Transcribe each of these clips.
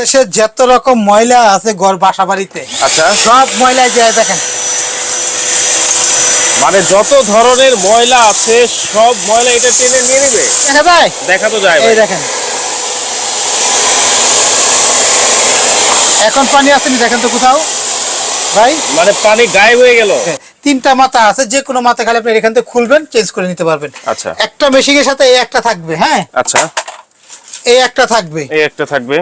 দেশের যত রকম ময়লা আছে ঘর বাসা বাড়িতে আচ্ছা। সব ময়লায় যায় দেখেন। মানে যত ধরনের ময়লা আছে সব ময়লা এটা টেনে নিয়ে নেবে? দেখা যায় দেখা তো যায় এই দেখেন। এখন পানি আসেনি দেখেন তো কোথাও? ভাই? মানে পানি গায়েব হয়ে গেল। তিনটা মাথা আছে যে কোনো মাথা খালি আপনি এখান থেকে খুলবেন চেঞ্জ করে নিতে পারবেন। আচ্ছা। একটা মেশিনের সাথে এই একটা থাকবে হ্যাঁ? আচ্ছা। এই একটা থাকবে। এই একটা থাকবে।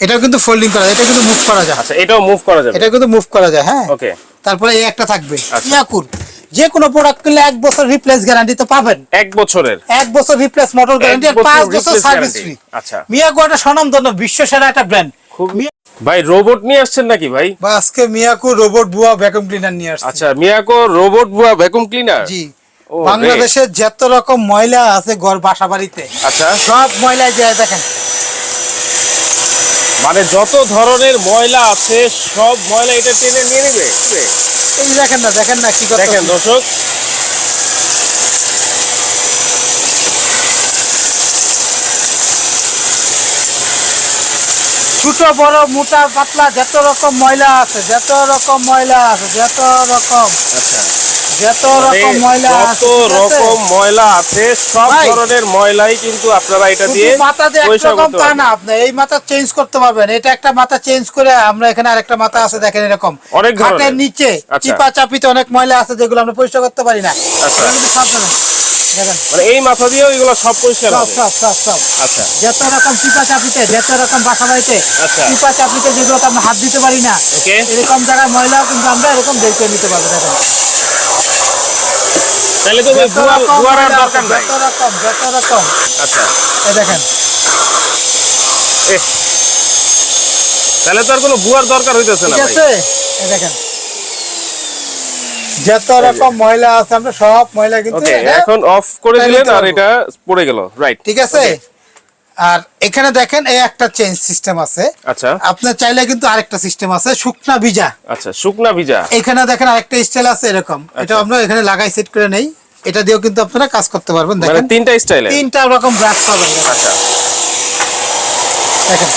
এটাও কিন্তু ফোল্ডিং করা যায় এটা কিন্তু মুভ করা যায়। আচ্ছা এটাও মুভ করা যাবে। এটা কিন্তু মুভ করা যায় হ্যাঁ? ওকে। তারপরে এই একটা থাকবে আচ্ছা। ইয়াকুর যে কোনো প্রোডাক্ট কিনলে এক বছর রিপ্লেস গ্যারান্টি তো পাবেন। এক বছরের। এক বছর রিপ্লেস মোটর গ্যারান্টি আর পাঁচ বছর সার্ভিস ফ্রি আচ্ছা। মিয়াকো একটা স্বনামধন্য বিশ্ব সেরা একটা ব্র্যান্ড খুব ভাই রোবট নিয়ে আসছেন নাকি ভাই? বা আজকে Miyako robot Buya vacuum cleaner নিয়ে আসছে। আচ্ছা Miyako robot Buya vacuum cleaner জি। বাংলাদেশের যত রকম ময়লা আছে ঘর বাসা বাড়িতে আচ্ছা। সব ময়লায় যায় দেখেন। মানে যত ধরনের ময়লা আছে সব ময়লা এটা টেনে নিয়ে নেবে? এই দেখেন না দেখেন না কি কথা দেখেন দর্শক। ছোট বড় মোটা পাতলা যত রকম ময়লা আছে যত রকম ময়লা আছে যত রকম। আচ্ছা। যত রকম ময়লা যত রকম ময়লা আছে সব ধরনের ময়লাই কিন্তু আপনারা এটা দিয়ে মাথা দিয়ে পরিষ্কার একরকম তা না আপনি এই মাথা চেঞ্জ করতে পারবেন। এটা একটা মাথা চেঞ্জ করে আমরা এখানে আরেকটা মাথা আছে দেখেন এরকম। অনেক ধরনের। নিচে আচ্ছা। চিপা চাপিতে অনেক ময়লা আছে যেগুলো আমরা পরিষ্কার করতে পারি না। আচ্ছা। মানে এই মাথা দিয়েও এগুলো সব পরিষ্কার সব সব সব সব। আচ্ছা। যত রকম চিপা চাপিতে যত রকম বাসা বাড়িতে। চিপা চাপিতে যেগুলোতে আমরা হাত দিতে পারি না এরকম জায়গায় ময়লাও কিন্তু আমরা এরকম বের করে নিতে পারব দেখেন। তাহলে তো আর দরকার নাই। আচ্ছা। এই দেখেন। তাহলে তো আর কোনো গুয়ার দরকার হইতেছে না ঠিক আছে? এই দেখেন। যত রকম ময়লা আছে আমরা সব ময়লা কিন্তু এখন অফ করে দিলেন আর এটা পড়ে গেল। রাইট ঠিক আছে? আর এখানে দেখেন এই একটা চেঞ্জ সিস্টেম আছে। আচ্ছা। আপনার চাইলে কিন্তু আরেকটা সিস্টেম আছে শুকনা ভিজা। আচ্ছা শুকনা ভিজা। এখানে দেখেন আরেকটা স্টাইল আছে এরকম। এটা আচ্ছা। আমরা এখানে লাগাই সেট করে নেই। এটা দিয়েও কিন্তু আপনারা কাজ করতে পারবেন মানে দেখেন। তিনটা স্টাইলে তিনটা রকম ব্রাশ পাবেন। আচ্ছা। দেখেন।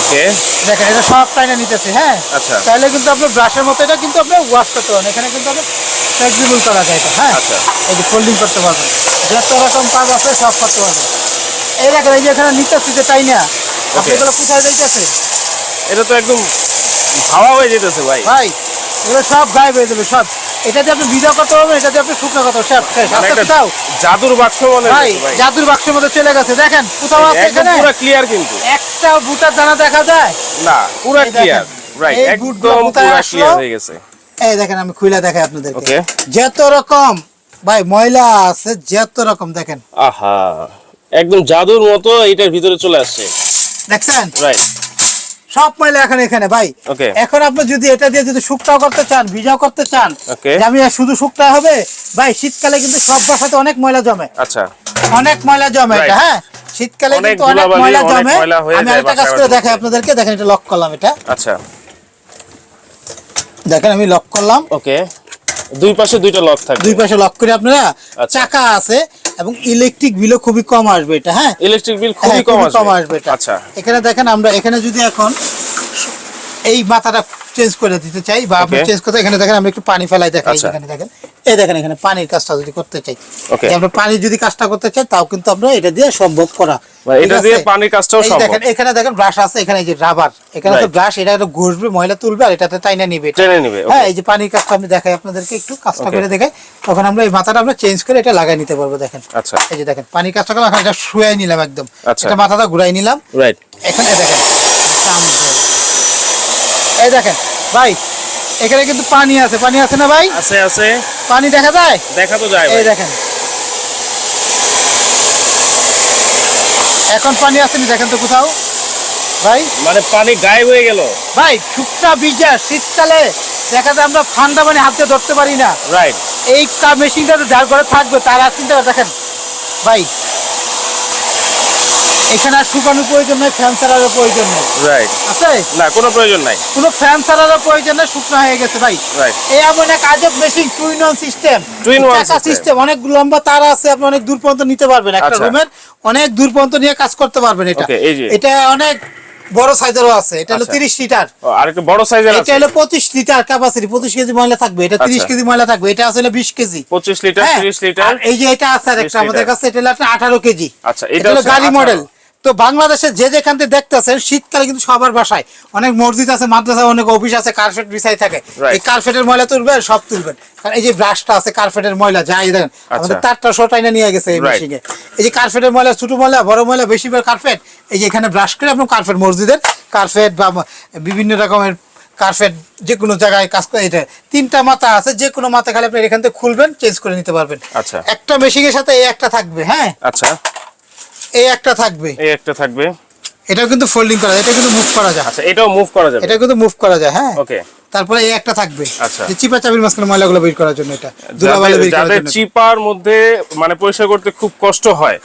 ওকে। দেখেন এটা সব টাইনে নিতেছে হ্যাঁ। আচ্ছা। তাহলে কিন্তু আপনার ব্রাশের মতো এটা কিন্তু আপনি ওয়াশ করতে পারেন। এখানে কিন্তু আপনি ফ্লেক্সিবল করা যায় এটা হ্যাঁ? আচ্ছা। এই যে ফোল্ডিং করতে পারবেন। যত রকম কাজ আছে সব করতে পারবেন। এই দেখেন এই যে এখানে নিতেছি যে তাই না আপনি এগুলো কোথায় যাইতেছে? এটা তো একদম হাওয়া হয়ে যেতেছে ভাই। ভাই এগুলো সব গায়েব হয়ে যাবে সব। এটাতে আপনি ভিজা করতে পারবেন এটাতে আপনি শুকনো করতে পারবেন। মানে জাদুর বাক্স মনে ভাই জাদুর বাক্সের মধ্যে চলে গেছে। দেখেন কোথাও আছে এখানে? পুরো ক্লিয়ার কিন্তু। একটা বুটার দানা দেখা যায়। না পুরো ক্লিয়ার রাইট একদম পুরো ক্লিয়ার হয়ে গেছে। এই দেখেন আমি খুলে দেখাই আপনাদেরকে। Okay. যত রকম ভাই ময়লা আছে যত রকম দেখেন। আহা একদম জাদুর মতো এটার ভিতরে চলে আসছে। দেখছেন? রাইট সব ময়লা এখন এখানে ভাই। এখন আপনি যদি এটা দিয়ে যদি শুকনাও করতে চান ভিজাও করতে চান আমি আর শুধু শুকটা হবে ভাই শীতকালে কিন্তু সব বাসাতে অনেক ময়লা জমে। আচ্ছা। অনেক ময়লা জমে এটা হ্যাঁ? শীতকালে কিন্তু অনেক ময়লা জমে। আমি আরেকটা কাজ করে দেখাই আপনাদেরকে দেখেন এটা লক করলাম এটা। আচ্ছা। দেখেন আমি লক করলাম। ওকে। দুই পাশে দুইটা লক থাকে দুই পাশে লক করে আপনারা আচ্ছা। চাকা আছে এবং ইলেকট্রিক বিলও খুবই কম আসবে এটা হ্যাঁ? ইলেকট্রিক বিল হ্যাঁ, খুবই কম আসবে এটা। আচ্ছা। এখানে দেখেন আমরা এখানে যদি এখন এই মাথাটা চেঞ্জ করে দিতে চাই বা আপনি চেঞ্জ করতে এখানে দেখেন আমি একটু পানি ফেলাই দেখাই আচ্ছা। এখানে দেখেন। এই দেখেন এখানে পানির কাজটা যদি করতে চাই। আমরা পানি যদি কাজটা করতে চাই তাও কিন্তু আমরা এটা দিয়ে সম্ভব করা। এটা দিয়ে পানির কাজটাও সম্ভব। দেখেন এখানে দেখেন ব্রাশ আছে এখানে যে রাবার এখানে তো ব্রাশ এটা ঘষবে ময়লা তুলবে আর এটাতে টাইনা নিবে। টেনে নিবে, হ্যাঁ এই যে পানির কাজটা আমি দেখাই আপনাদেরকে একটু কাজটা করে দেখাই। তখন আমরা এই মাথাটা আমরা চেঞ্জ করে এটা লাগাই নিতে পারব দেখেন। আচ্ছা। এই যে দেখেন পানির কাজটা এখন এটা শুয়াই নিলাম একদম। আচ্ছা। এটা মাথাটা ঘুরাই নিলাম। রাইট এখন দেখেন। এই দেখেন ভাই এখানে কিন্তু পানি আছে পানি আছে না ভাই? আছে আছে। পানি দেখা যায়? দেখা তো যায় এই দেখেন। এখন পানি আসেনি দেখেন তো কোথাও। ভাই? মানে পানি গায়েব হয়ে গেল। ভাই শুকনা ভিজা শীতকালে দেখা যায় আমরা ঠান্ডা পানি হাতে ধরতে পারি না। রাইট এই কা মেশিনটা তো যার ঘরে থাকবে তার আর চিন্তা দেখেন। ভাই এখানে আর শুকানোর প্রয়োজন নেই ফ্যান ছাড়ারও প্রয়োজন নেই। রাইট আছে? না কোনো প্রয়োজন নাই। কোনো ফ্যান ছাড়ারও প্রয়োজন নেই শুকনো হয়ে গেছে ভাই। রাইট এই এমন এক আজব machine two in one system in one system অনেক লম্বা তার আছে আপনি অনেক দূর পর্যন্ত নিতে পারবেন একটা আচ্ছা। রুমের। অনেক দূর পর্যন্ত নিয়ে কাজ করতে পারবেন এটা। এটা অনেক বড় সাইজেরও আছে এটা হলো আচ্ছা। তিরিশ লিটার ও, আর একটু বড় সাইজের এটা হলো পঁচিশ লিটার ক্যাপাসিটি পঁচিশ কেজি ময়লা থাকবে এটা তিরিশ আচ্ছা। কেজি ময়লা থাকবে এটা আসলে বিশ কেজি। পঁচিশ লিটার হ্যাঁ, তিরিশ লিটার এই যে এটা আছে আর একটা আমাদের কাছে এটা হলো আঠারো কেজি। আচ্ছা, এটা হলো গাড়ি মডেল তো বাংলাদেশে যে যেখান থেকে দেখতেছেন শীতকালে কিন্তু সবার বাসায় অনেক মসজিদ আছে মাদ্রাসা অনেক অফিস আছে কার্পেট বিছাই থাকে। এই কার্পেটের ময়লা তুলবেন সব তুলবেন। কারণ এই যে ব্রাশটা আছে কার্পেটের ময়লা যাই দেখেন আমাদের তারটা শোটাইনা নিয়ে গেছে এই. মেশিনে এই যে কার্পেটের ময়লা ছোট ময়লা বড় ময়লা বেশিরভাগ কার্পেট এই যে এখানে ব্রাশ করে আপনার কার্পেট মসজিদের কার্পেট বা বিভিন্ন রকমের কার্পেট যে কোনো জায়গায় কাজ করে এটা তিনটা মাথা আছে যে কোনো মাথা খালি আপনি এখান থেকে খুলবেন চেঞ্জ করে নিতে পারবেন। আচ্ছা। একটা মেশিনের সাথে এই একটা থাকবে হ্যাঁ? আচ্ছা। এই একটা থাকবে। এই একটা থাকবে। এটাও কিন্তু ফোল্ডিং করা যায় এটা কিন্তু মুভ করা যায়। আচ্ছা এটাও মুভ করা যাবে। এটা কিন্তু মুভ করা যায় হ্যাঁ? ওকে। তারপরে এই একটা থাকবে। আচ্ছা। যে চিপা চাবির মাঝখানে ময়লাগুলো বের করার জন্য এটা ধুলাবালি বের করার জন্য চিপার মধ্যে মানে পরিষ্কার করতে খুব কষ্ট হয়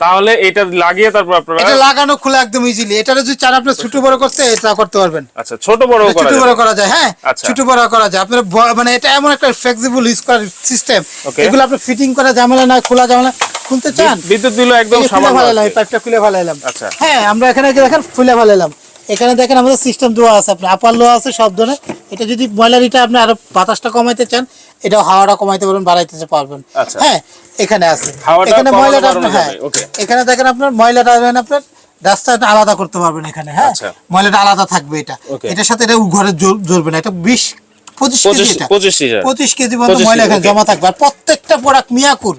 তাহলে এটা লাগিয়ে তারপর আপনারা এটা লাগানো খোলা একদম ইজিলি এটা যদি চান আপনি ছোট বড় করতে এটা করতে পারবেন। আচ্ছা ছোট বড় করা ছোট বড় করা যায় হ্যাঁ? আচ্ছা। ছোট বড় করা যায়। আপনার মানে এটা এমন একটা ফ্লেক্সিবল ইউজ করার সিস্টেম. এগুলো আপনি ফিটিং করা ঝামেলা না খোলা ঝামেলা খুলতে চান বিদ্যুৎ দিল একদম সামান্য আছে। এই পাইপটা খুলে ফেলাইলাম। আচ্ছা। হ্যাঁ আমরা এখানে দেখেন খুলে ফেলাইলাম। এখানে দেখেন আমাদের সিস্টেম দেওয়া আছে আপনি আপার লো আছে সব ধরনের। এটা যদি ময়লারিটা আপনি আরও বাতাসটা কমাইতে চান এটা হাওয়াটা কমাইতে পারবেন বাড়াইতে পারবেন। আচ্ছা। হ্যাঁ এখানে আছে। এখানে ময়লাটা আপনার হ্যাঁ এখানে দেখেন আপনার ময়লাটা আপনার রাস্তাটা আলাদা করতে পারবেন এখানে হ্যাঁ। আচ্ছা। ময়লাটা আলাদা থাকবে এটা। এটার সাথে এটা ঘরে জ্বলবে না এটা বিশ পঁচিশ কেজি পঁচিশ কেজি। পর্যন্ত ময়লা এখানে জমা থাকবে। আর প্রত্যেকটা প্রোডাক্ট মিয়াকুর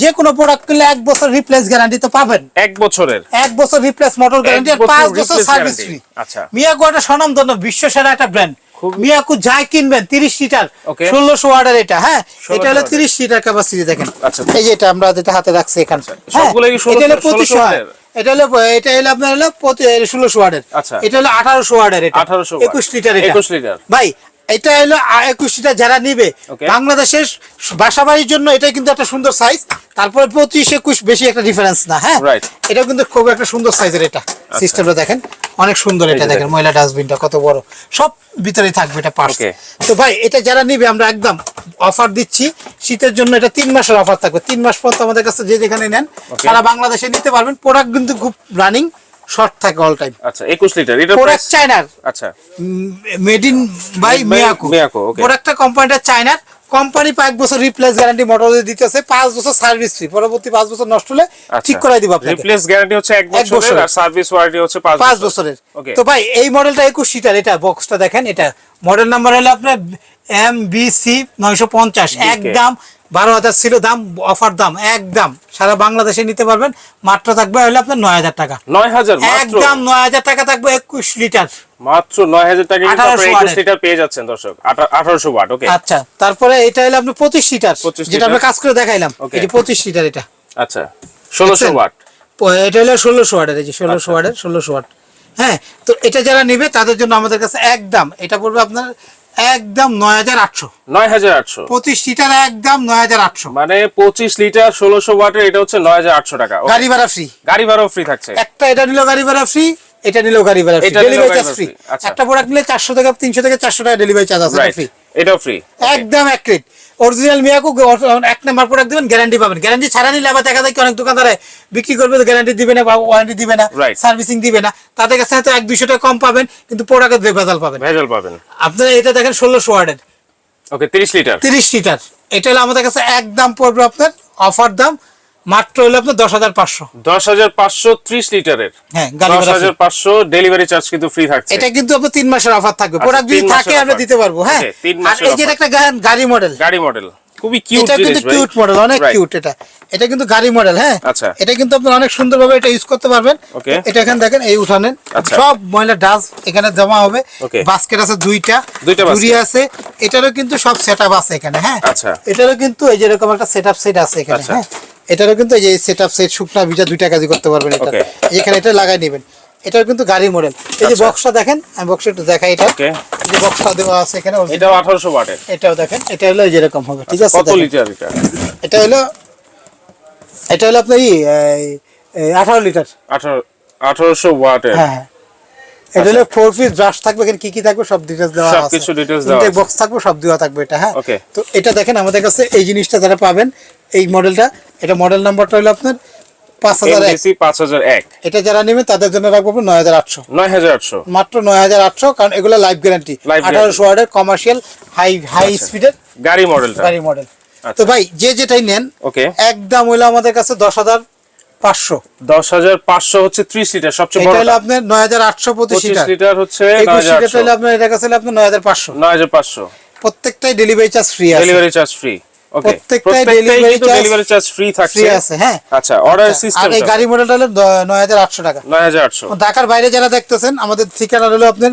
যে কোনো প্রোডাক্ট কিনলে এক বছর রিপ্লেস গ্যারান্টি তো পাবেন। এক বছরের। এক বছর রিপ্লেস মোটর গ্যারান্টি আর পাঁচ বছর সার্ভিস ফ্রি আচ্ছা। মিয়াকু একটা স্বনামধন্য বিশ্ব সেরা একটা ব্র্যান্ড মিয়াকু যাই কিনবেন তিরিশ লিটার. ষোলোশো ওয়ার্ডের এটা হ্যাঁ? এটা হলো। তিরিশ লিটার ক্যাপাসিটি দেখেন। আচ্ছা। এই যে এটা আমরা যেটা হাতে রাখছি এখানে। হ্যাঁ, সবগুলো কি 1600 এটা হলো 1600 এটা হলো এটা হলো আপনার হলো ষোলোশো ওয়ার্ডের আচ্ছা। এটা হলো আঠারোশো ওয়ার্ডের এটা। 1800 ওয়াট। একুশ লিটার এটা। 21 লিটার। ভাই এটা হলো আ- একুশ যারা নিবে। বাংলাদেশের বাসা বাড়ির জন্য এটা কিন্তু একটা সুন্দর সাইজ তারপরে পঁচিশ একুশ বেশি একটা ডিফারেন্স না হ্যাঁ? এটা কিন্তু খুব একটা সুন্দর সাইজের এটা। সিস্টেমটা দেখেন অনেক সুন্দর এটা দেখেন দেখেন। ময়লা ডাস্টবিনটা কত বড়। সব ভিতরেই থাকবে এটা পার্স তো ভাই এটা যারা নিবে আমরা একদম অফার দিচ্ছি। শীতের জন্য এটা তিন মাসের অফার থাকবে। তিন মাস পর্যন্ত আমাদের কাছে যে যেখানে নেন সারা বাংলাদেশে নিতে পারবেন। প্রোডাক্ট কিন্তু খুব রানিং শর্ট থাকে অল টাইম আচ্ছা একুশ লিটার এটা প্রোডাক্ট চায়নার আচ্ছা। Made in by Miyako Miyako, okay. প্রোডাক্টটা কোম্পানিটা চায়নার কোম্পানি পাঁচ বছর রিপ্লেস গ্যারান্টি মোটর দিতেছে পাঁচ বছর সার্ভিস ফ্রি পরবর্তী পাঁচ বছর নষ্ট হলে ঠিক করাই দিব আপনাকে। রিপ্লেস গ্যারান্টি হচ্ছে এক বছরের। আর সার্ভিস ওয়ারেন্টি হচ্ছে পাঁচ পাঁচ বছর বছরের. তো ভাই এই মডেলটা একুশ সিটার এটা বক্সটা দেখেন এটা। মডেল নাম্বার হলো আপনার এম বি সি নয়শো পঞ্চাশ। একদম বারো হাজার ছিল দাম অফার দাম একদম। সারা বাংলাদেশে নিতে পারবেন মাত্র থাকবে হলে আপনার নয় হাজার টাকা। নয় হাজার একদম নয় হাজার টাকা থাকবে একুশ লিটার। মাত্র নয় হাজার টাকা কিন্তু 1800 আপনারা একুশ লিটার পেয়ে যাচ্ছেন দর্শক। আঠারোশো ওয়াট ওকে? আচ্ছা তারপরে এটা হলো পঁচিশ লিটার যেটা আমরা কাজ করে দেখাইলাম. এটা পঁচিশ লিটার এটা। আচ্ছা ষোলোশো ওয়াট। এটা হলো ষোলোশো ওয়াটের এই যে ষোলোশো আচ্ছা। ওয়াটের ষোলোশো ওয়াট। হ্যাঁ তো এটা যারা নেবে তাদের জন্য আমাদের কাছে একদম এটা পড়বে আপনার একদম নয় হাজার আটশো। নয় হাজার আটশো। পঁচিশ লিটার একদম নয় হাজার আটশো। মানে পঁচিশ লিটার ষোলোশো ওয়াটের এটা হচ্ছে নয় হাজার আটশো টাকা। গাড়ি ভাড়া ফ্রি গাড়ি ভাড়াও ফ্রি থাকছে। একটা এটা নিল গাড়ি ভাড়া ফ্রি এটা নিল গাড়ি ভাড়া ডেলিভারি চার্জ ফ্রি আচ্ছা। একটা প্রোডাক্ট নিলে চারশো থেকে তিনশো থেকে চারশো টাকা ডেলিভারি চার্জ আছে ফ্রি এটাও ফ্রি একদম অ্যাক্রেট অরিজিনাল মিয়াকু এক নাম্বার প্রোডাক্ট দিবেন গ্যারান্টি পাবেন। গ্যারান্টি ছাড়া নিলে আবার দেখা যায় কি অনেক দোকানদারে বিক্রি করবে তো গ্যারান্টি দিবে না বা ওয়ারেন্টি দিবে না সার্ভিসিং দিবে না। তাদের কাছে হয়তো এক দুইশো টাকা কম পাবেন কিন্তু প্রোডাক্টের ভেজাল পাবেন। ভেজাল পাবেন। আপনারা এটা দেখেন ষোলোশো ওয়ার্ডের। ওকে তিরিশ লিটার তিরিশ লিটার এটা হলো আমাদের কাছে একদম পড়বে আপনার অফার দাম মাত্র হলো আপনার দশ হাজার পাঁচশো। দশ হাজার পাঁচশো ত্রিশ লিটারের। হ্যাঁ দশ হাজার পাঁচশো ডেলিভারি চার্জ কিন্তু ফ্রি থাকছে। এটা কিন্তু আপনার তিন মাসের অফার থাকবে। আচ্ছা, প্রোডাক্ট যদি থাকে আমরা দিতে পারব হ্যাঁ। তিন মাসের এই যে একটা গাড়ি মডেল গাড়ি মডেল খুবই কিউট এটা কিন্তু কিউট মডেল অনেক. কিউট এটা। এটা কিন্তু গাড়ি মডেল হ্যাঁ। আচ্ছা। এটা কিন্তু আপনি অনেক সুন্দরভাবে এটা ইউজ করতে পারবেন। এটা এখানে দেখেন এই উঠানেন আচ্ছা। সব ময়লা ডাস এখানে জমা হবে। বাস্কেট আছে দুইটা। ঝুড়ি আছে। এটারও কিন্তু সব সেটআপ আছে এখানে হ্যাঁ। আচ্ছা। এটারও কিন্তু এই যে এরকম একটা সেটআপ সেট আছে এখানে আচ্ছা। হ্যাঁ। এটারও কিন্তু এই যে সেটআপ সেট শুকনা ভিজা দুইটা কাজই করতে পারবেন এটা। এখানে এটা লাগাই নেবেন। এটাও কিন্তু গাড়ি মডেল এই যে আচ্ছা। বক্সটা দেখেন আমি বক্সটা একটু দেখাই এটা। এই যে বক্সটা দেওয়া আছে এখানে। এটাও আঠারোশো ওয়াটের এটাও দেখেন এটা হলো যেরকম হবে ঠিক আছে কত। লিটার এটা? এটা হলো এটা হলো আপনার ই আঠারো লিটার আঠারো আঠারোশো ওয়াটের হ্যাঁ হ্যাঁ। এটা হলো ফোর পিস ব্রাশ থাকবে এখানে কি কি থাকবে সব ডিটেলস দেওয়া আছে। সবকিছু details দেওয়া আছে। বক্স থাকবে সব দেওয়া থাকবে এটা হ্যাঁ. তো এটা দেখেন আমাদের কাছে এই জিনিসটা যারা পাবেন এই মডেলটা এটা মডেল নাম্বারটা হলো আপনার এটা যারা নেবেন তাদের জন্য রাখব নয় হাজার আটশো। নয় হাজার আটশো। মাত্র নয় হাজার আটশো কারণ এগুলো লাইফ গ্যারান্টি আঠারোশো ওয়ার্ডের কমার্শিয়াল হাই হাই স্পিডের গাড়ি মডেলটা গাড়ি মডেল আচ্ছা। তো ভাই যে যেটাই নেন ওকে একদম হইল আমাদের কাছে দশ হাজার পাঁচশো। দশ হাজার পাঁচশো হচ্ছে ত্রিশ লিটার সবচেয়ে এটা বড় হলো আপনার নয় হাজার আটশো পঁচিশ লিটার। হচ্ছে একুশ লিটার হলে আপনার এটা কাছে আপনার নয় হাজার পাঁচশো। নয় হাজার পাঁচশো। প্রত্যেকটাই ডেলিভারি চার্জ ফ্রি আছে। ডেলিভারি চার্জ ফ্রি প্রত্যেকটাই ডেলিভারি চার্জ ফ্রি থাকছে। আছে হ্যাঁ। আচ্ছা অর্ডার আর এই গাড়ি মডেলটা হলো নয় হাজার আটশো টাকা। নয় হাজার আটশো। ঢাকার বাইরে যারা দেখতেছেন আমাদের ঠিকানা হলো আপনার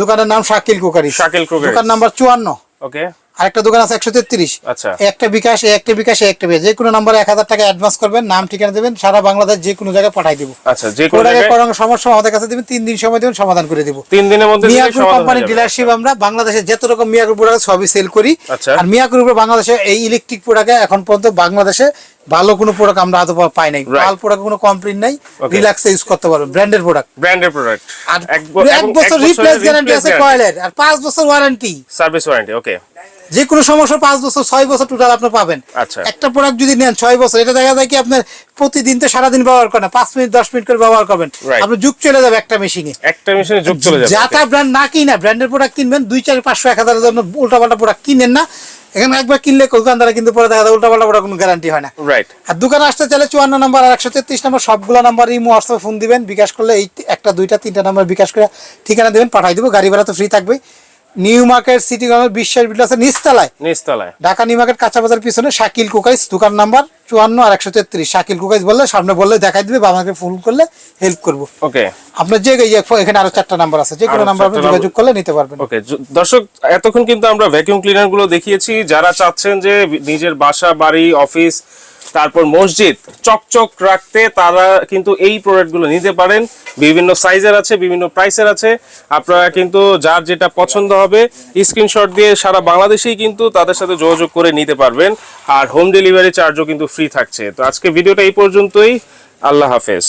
দোকানের নাম শাকিল কুকারি। শাকিল কুকারিস। দোকান নাম্বার চুয়ান্ন। ওকে আরেকটা দোকান আছে একশো তেত্রিশ। আচ্ছা। একটা বিকাশ একটা বিকাশ একটা বিকাশ। যে কোনো নাম্বারে এক হাজার টাকা অ্যাডভান্স করবেন নাম ঠিকানা দেবেন সারা বাংলাদেশ যে কোনো জায়গায় পাঠাই দিব। আচ্ছা যে কোনো সমস্যা আমাদের কাছে দিবেন তিন দিন সময় দেবেন সমাধান করে দিব। তিন দিনের মধ্যে মিয়াকুর যাবে। ডিলারশিপ আমরা বাংলাদেশে যত রকম মিয়াকুর প্রোডাক্ট সবই সেল করি। আচ্ছা। আর মিয়াকুর উপরে বাংলাদেশে এই ইলেকট্রিক প্রোডাক্টে এখন পর্যন্ত বাংলাদেশে ভালো কোনো প্রোডাক্ট আমরা আদৌ পাই নাই। Right. প্রোডাক্ট কোনো কমপ্লেন নাই. রিল্যাক্সে ইউজ করতে পারবেন ব্র্যান্ডের প্রোডাক্ট ব্র্যান্ডের প্রোডাক্ট আর এক বছর রিপ্লেস গ্যারান্টি আছে। কয়েলের আর পাঁচ বছর ওয়ারেন্টি সার্ভিস ওয়ারেন্টি ওকে যে কোনো সমস্যা পাঁচ বছর ছয় বছর টোটাল আপনি পাবেন। আচ্ছা। একটা প্রোডাক্ট যদি নেন ছয় বছর এটা দেখা যায় কি আপনার প্রতিদিন তো সারাদিন ব্যবহার করেন পাঁচ মিনিট দশ মিনিট করে ব্যবহার করবেন. আপনার যুগ চলে যাবে একটা মেশিনে একটা মেশিনে যোগ চলে যাবে। যাতা ব্র্যান্ড না কিনা ব্র্যান্ডের প্রোডাক্ট কিনবেন দুই চার পাঁচশো এক হাজারের জন্য উল্টাপাল্টা প্রোডাক্ট কিনেন না। এখানে একবার কিনলে দোকানদারা কিন্তু পরে দেখা যায় উল্টাপাল্টা প্রোডাক্ট কোনো গ্যারান্টি হয় না। রাইট আর দোকানে আসতে চাইলে চুয়ান্ন নাম্বার আর একশো তেত্রিশ নাম্বার সবগুলো নাম্বার ইমো হোয়াটসঅ্যাপে ফোন দিবেন বিকাশ করলে এই একটা দুইটা তিনটা নাম্বার বিকাশ করে ঠিকানা দেবেন পাঠাই দেবো গাড়ি ভাড়া তো ফ্রি থাকবে নিউ মার্কেট সিটি কর্নার বিশ্বাস বিল আছে নিচতলায়। নিচতলায়। ঢাকা নিউ মার্কেট কাঁচা বাজার পিছনে শাকিল কুকাইস দোকান নাম্বার চুয়ান্ন আর একশো তেত্রিশ। শাকিল কুকাইস বললে সামনে বললে দেখাই দিবে বা আমাকে ফোন করলে হেল্প করব। ওকে আপনার যে এখানে আরও চারটা নাম্বার আছে যে কোনো নাম্বার আপনি যোগাযোগ করলে নিতে পারবেন। ওকে দর্শক এতক্ষণ কিন্তু আমরা ভ্যাকিউম ক্লিনারগুলো দেখিয়েছি। যারা চাচ্ছেন যে নিজের বাসা বাড়ি অফিস তারপর মসজিদ চকচক রাখতে তারা কিন্তু এই প্রোডাক্টগুলো নিতে পারেন। বিভিন্ন সাইজের আছে, বিভিন্ন প্রাইসের আছে। আপনারা কিন্তু যার যেটা পছন্দ হবে স্ক্রিনশট দিয়ে সারা বাংলাদেশেই কিন্তু তাদের সাথে যোগাযোগ করে নিতে পারবেন। আর হোম ডেলিভারি চার্জও কিন্তু ফ্রি থাকছে। তো আজকে ভিডিওটা এই পর্যন্তই। আল্লাহ হাফেজ।